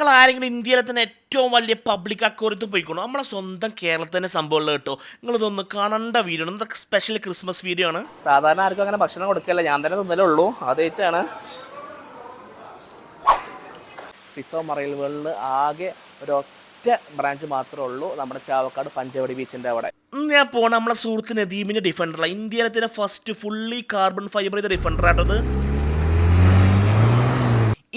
നിങ്ങൾ ആരെങ്കിലും ഇന്ത്യയിലെ തന്നെ ഏറ്റവും വലിയ പബ്ലിക് അക്വറിയത്തിൽ പോയിക്കോളൂ നമ്മളെ സ്വന്തം കേരളത്തിന്റെ സംഭവമുള്ള കേട്ടോ. നിങ്ങളിതൊന്ന് കാണേണ്ട വീഡിയോ ആണ്. ഇതൊക്കെ സ്പെഷ്യൽ ക്രിസ്മസ് വീഡിയോ ആണ്. സാധാരണ ആർക്കും അങ്ങനെ ഭക്ഷണം കൊടുക്കല്ല. ഞാൻ തന്നെ തിന്നലേ ഉള്ളൂ അതേറ്റാണ് ഫിസോ മറൈൽ വേൾഡിൽ ആകെ ഒരു ഒറ്റ ബ്രാഞ്ച് മാത്രമേ ഉള്ളൂ. നമ്മുടെ ചാവക്കാട് പഞ്ചവടി ബീച്ചിന്റെ അവിടെ. ഞാൻ പോണ നമ്മളെ സുഹൃത്ത് നദീമിന്റെ ഡിഫൻഡറാണ് ഇന്ത്യയിലെ തന്നെ ഫസ്റ്റ് ഫുള്ളി കാർബൺ ഫൈബർ ചെയ്ത ഡിഫൻഡർ ആട്ടത്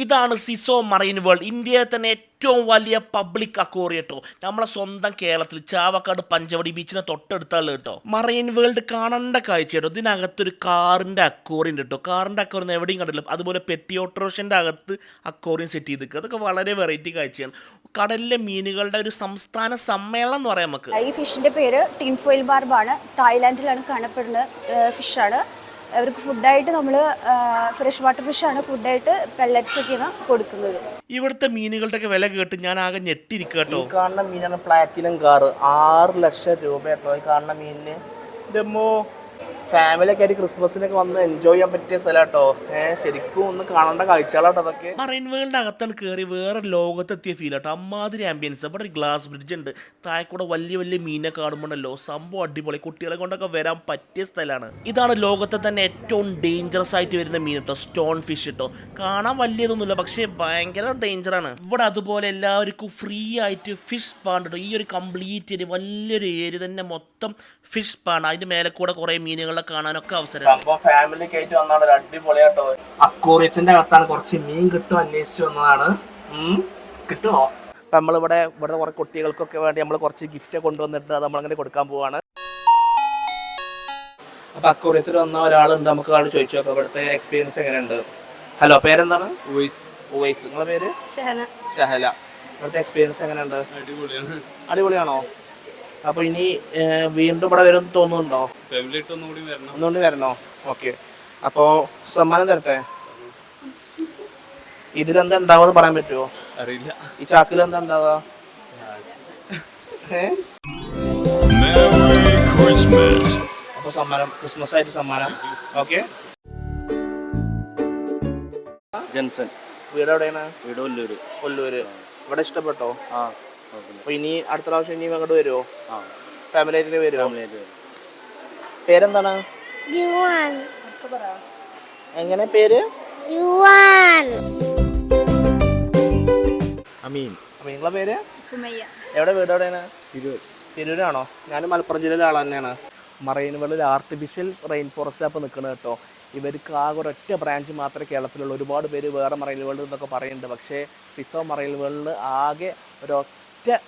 ഇതാണ് സിസോ മറൈൻ വേൾഡ്. ഇന്ത്യയിലെ തന്നെ ഏറ്റവും വലിയ പബ്ലിക് അക്വോറിയം കേട്ടോ നമ്മളെ സ്വന്തം കേരളത്തിൽ ചാവക്കാട് പഞ്ചവടി ബീച്ചിനെ തൊട്ടടുത്താണ് കേട്ടോ. മറൈൻ വേൾഡ് കാണേണ്ട കാഴ്ച കേട്ടോ. ഇതിനകത്തൊരു കാറിന്റെ അക്വോറിയം കേട്ടോ. കാറിന്റെ അക്വോറിയം എവിടെയും കണ്ടില്ല അതുപോലെ പെറ്റി ഓട്ടോറിക്ഷന്റെ അകത്ത് അക്വോറിയം സെറ്റ് ചെയ്തിരിക്കുക. അതൊക്കെ വളരെ വെറൈറ്റി കാഴ്ചയാണ് കടലിലെ മീനുകളുടെ ഒരു സംസ്ഥാന സമ്മേളനം എന്ന് പറയാം നമുക്ക്. ഈ ഫിഷിന്റെ പേര് ടിൻഫോയിൽ ബാർബാണ്. തായ്ലാൻഡിലാണ് കാണപ്പെടുന്ന ഫിഷാണ് അവർക്ക് ഫുഡായിട്ട് നമ്മൾ ഫ്രഷ് വാട്ടർ ഫിഷാണ് ഫുഡായിട്ട് പെല്ലറ്റ്സ് ഒക്കെയാണ് കൊടുക്കുന്നത്. ഇവിടുത്തെ മീനുകളുടെ ഒക്കെ വില കേട്ട് ഞാൻ ആകെ ഞെട്ടിരിക്കുക കേട്ടോ കാണുന്ന മീനാണ് പ്ലാറ്റിനം കാറ് ആറ് ലക്ഷം രൂപ കേട്ടോ ഈ കാണുന്ന മീനിന്. ഇതമ്മോ ഫാമിലിയൊക്കെ ക്രിസ്മസിനൊക്കെ വന്ന് എൻജോയ് ചെയ്യാൻ പറ്റിയ സ്ഥലം കേട്ടോ ഏഹ് ശരിക്കും ഒന്ന് കാണേണ്ട കാഴ്ചകളാട്ടോ അതൊക്കെ. മറൈൻ വേൾഡ് അകത്താണ് കയറി വേറെ ലോകത്തെത്തിയ ഫീൽ ആട്ടോ. അമ്മാതിരി ആംബിയൻസ് അവിടെ ഒരു ഗ്ലാസ് ബ്രിഡ്ജ് ഉണ്ട്. താഴെക്കൂടെ വലിയ വലിയ മീനെ കാണുമ്പോഴല്ലോ സംഭവം അടിപൊളി. കുട്ടികളെ കൊണ്ടൊക്കെ വരാൻ പറ്റിയ സ്ഥലമാണ് ഇതാണ് ലോകത്തെ തന്നെ ഏറ്റവും ഡേഞ്ചറസ് ആയിട്ട് വരുന്ന മീൻ കേട്ടോ സ്റ്റോൺ ഫിഷ് കേട്ടോ കാണാൻ വലിയതൊന്നുമില്ല പക്ഷേ ഭയങ്കര ഡേഞ്ചറാണ് ഇവിടെ അതുപോലെ എല്ലാവർക്കും ഫ്രീ ആയിട്ട് ഫിഷ് പാണ്ട് ഈ ഒരു കംപ്ലീറ്റ് വലിയൊരു ഏരിയ തന്നെ മൊത്തം ഫിഷ് പാണ്ട് അതിന്റെ മേലെ കൂടെ കുറെ മീനുകളെ കാണാനൊക്കെ അവസരം സംഭവം ഫാമിലി വന്നാണ്. ഒരു അടിപൊളിയാട്ടോ അക്കോറിയത്തിന്റെ അകത്താണ് കുറച്ച് മീൻ കിട്ടും അന്വേഷിച്ചു വന്നതാണ്. കിട്ടുമോ അപ്പൊ നമ്മളിവിടെ ഇവിടെ കുറെ കുട്ടികൾക്കൊക്കെ വേണ്ടി നമ്മൾ കുറച്ച് ഗിഫ്റ്റ് കൊണ്ടുവന്നിട്ട് അത് നമ്മളങ്ങനെ കൊടുക്കാൻ പോവാണ്. അപ്പൊ അക്കോറിയത്തിൽ വന്ന ഒരാളുണ്ട്. നമുക്ക് ആൾ ചോദിച്ചു നോക്കാം. ഇവിടുത്തെ എക്സ്പീരിയൻസ് എങ്ങനെയുണ്ട്? ഹലോ പേരെന്താണ്? വോയിസ് വോയിസ് നിങ്ങളുടെ പേര്? ഷഹല. ഇവിടുത്തെ എക്സ്പീരിയൻസ് എങ്ങനെയുണ്ട്? അടിപൊളിയാണ്. അടിപൊളിയാണോ? അപ്പൊ ഇനി വീണ്ടും ഇവിടെ വരും തോന്നുന്നുണ്ടോ? ഒന്നുകൂടി ഒന്നും കൂടി വരണം? ഓക്കെ. അപ്പോ സമ്മാനം തരട്ടെ? ഇതിലെന്താ ഉണ്ടാവുക പറയാൻ പറ്റുമോ അറിയില്ല. ഈ ചാക്കിൽ എന്താ ഉണ്ടാവുക? അപ്പൊ സമ്മാനം ക്രിസ്മസ് ആയിട്ട് സമ്മാനം. ഓക്കെ. ജെൻസൺ. വീട് എവിടെയാണ്? വീട് ഒല്ലൂര് ഒല്ലൂര് ഇവിടെ ഇഷ്ടപ്പെട്ടോ? ആ. അപ്പൊ ഇനി അടുത്ത പ്രാവശ്യം ഇനി അങ്ങോട്ട് വരുമോ ഫാമിലി ആയിട്ട് വരുമോ പേരെന്താണ്? എങ്ങനെ പേര്? അമീൻ. നിങ്ങളെ പേര്? സുമയ്യ. എവിടെ വീട് എവിടെയാണ് ഇരുപത് തിരൂരാണോ? ഞാൻ മലപ്പുറം ജില്ലയിലെ ആൾ തന്നെയാണ്. മറൈൻ വേൾഡിൽ ആർട്ടിഫിഷ്യൽ റെയിൻ ഫോറസ്റ്റ് അപ്പോൾ നിൽക്കുന്നത് കേട്ടോ. ഇവർക്ക് ആകെ ഒരൊറ്റ ബ്രാഞ്ച് മാത്രമേ കേരളത്തിലുള്ളൂ. ഒരുപാട് പേര് വേറെ മറൈൻ വേൾഡ് എന്നൊക്കെ പറയുന്നുണ്ട്. പക്ഷേ ഫിസോ മറൈൻ വേൾഡിൽ ആകെ ഒരൊറ്റ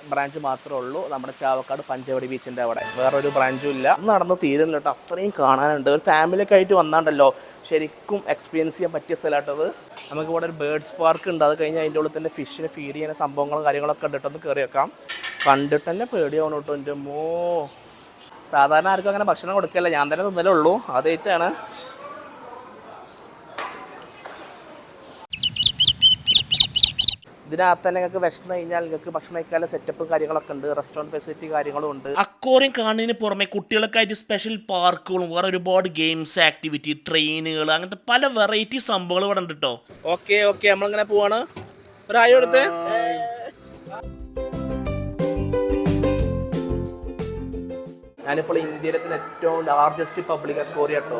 ബ്രാഞ്ച് മാത്രമേ ഉള്ളൂ. നമ്മുടെ ചാവക്കാട് പഞ്ചവടി ബീച്ചിന്റെ അവിടെ. വേറൊരു ബ്രാഞ്ചും ഇല്ല. നടന്ന് തീരുന്നില്ല കേട്ടോ. അത്രയും കാണാനുണ്ട്. ഒരു ഫാമിലിയൊക്കെ ആയിട്ട് വന്നാണ്ടല്ലോ. ശരിക്കും എക്സ്പീരിയൻസ് ചെയ്യാൻ പറ്റിയ സ്ഥലമായിട്ടത് നമുക്ക് ഇവിടെ ഒരു ബേർഡ്സ് പാർക്ക് ഉണ്ട്. അത് കഴിഞ്ഞ് അതിന്റെ ഉള്ളിൽ തന്നെ ഫിഷിനെ ഫീഡ് ചെയ്യുന്ന സംഭവങ്ങളും കാര്യങ്ങളൊക്കെ കണ്ടിട്ടൊന്ന് കയറി വെക്കാം കണ്ടിട്ട് തന്നെ പേടിയാവണം കേട്ടോ എന്റെ മോ. സാധാരണ ആർക്കും അങ്ങനെ ഭക്ഷണം കൊടുക്കില്ല ഞാൻ തന്നെ തിന്നലേ ഉള്ളൂ. ആദ്യമായിട്ടാണ് ഇതിനകത്ത് തന്നെ നിങ്ങൾക്ക് വിശന്ന് കഴിഞ്ഞാൽ നിങ്ങൾക്ക് ഭക്ഷണം കഴിക്കാനുള്ള സെറ്റപ്പ് കാര്യങ്ങളൊക്കെ ഉണ്ട്. റെസ്റ്റോറന്റ് ഫെസിലിറ്റി കാര്യങ്ങളും ഉണ്ട്. അക്കോറിയം കാണുന്നതിന് പുറമെ കുട്ടികൾക്കായിട്ട് സ്പെഷ്യൽ പാർക്കുകളും വേറെ ഒരുപാട് ഗെയിംസ് ആക്ടിവിറ്റി ട്രെയിനുകൾ അങ്ങനത്തെ പല വെറൈറ്റി സംഭവങ്ങൾ ഇവിടെ ഉണ്ട് കേട്ടോ ഓക്കെ ഓക്കെ നമ്മളിങ്ങനെ പോവാണ്. ഒരു ആയോ എടുത്ത്? ഞാനിപ്പോൾ ഇന്ത്യയിലെ തന്നെ ഏറ്റവും ലാർജസ്റ്റ് പബ്ലിക് അക്കോറിയ കേട്ടോ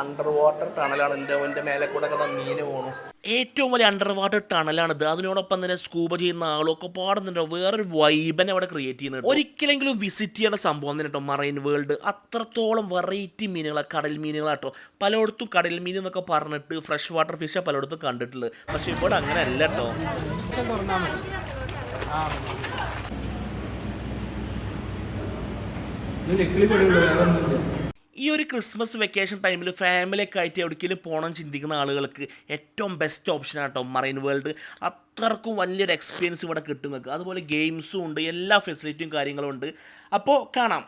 അണ്ടർ വാട്ടർ ടണലാണ് എന്റെ എന്റെ മേലെ കൂടെ മീന് പോണു. ഏറ്റവും വലിയ അണ്ടർ വാട്ടർ ടണലാണിത് അതിനോടൊപ്പം തന്നെ സ്കൂബ ചെയ്യുന്ന ആളൊക്കെ പാടുന്നുണ്ടോ. വേറൊരു വൈബനെ അവിടെ ക്രിയേറ്റ് ചെയ്യുന്നത് ഒരിക്കലെങ്കിലും വിസിറ്റ് ചെയ്യേണ്ട സംഭവം തന്നെ കേട്ടോ മറൈൻ വേൾഡ് അത്രത്തോളം വെറൈറ്റി മീനുകളാണ് കടൽ മീനുകളാട്ടോ പലയിടത്തും കടൽ മീൻ എന്നൊക്കെ പറഞ്ഞിട്ട് ഫ്രഷ് വാട്ടർ ഫിഷ് പലയിടത്തും കണ്ടിട്ടുള്ളത്. പക്ഷെ ഇവിടെ അങ്ങനെ അല്ല കേട്ടോ ഈ ഒരു ക്രിസ്മസ് വെക്കേഷൻ ടൈമിൽ ഫാമിലിയൊക്കെ ആയിട്ട് എവിടേക്കെങ്കിലും പോകണം ചിന്തിക്കുന്ന ആളുകൾക്ക് ഏറ്റവും best option auto marine world അത്രക്കും വലിയൊരു എക്സ്പീരിയൻസ് ഇവിടെ കിട്ടും അതുപോലെ ഗെയിംസും ഉണ്ട് എല്ലാ ഫെസിലിറ്റിയും കാര്യങ്ങളും ഉണ്ട്. അപ്പോൾ കാണാം.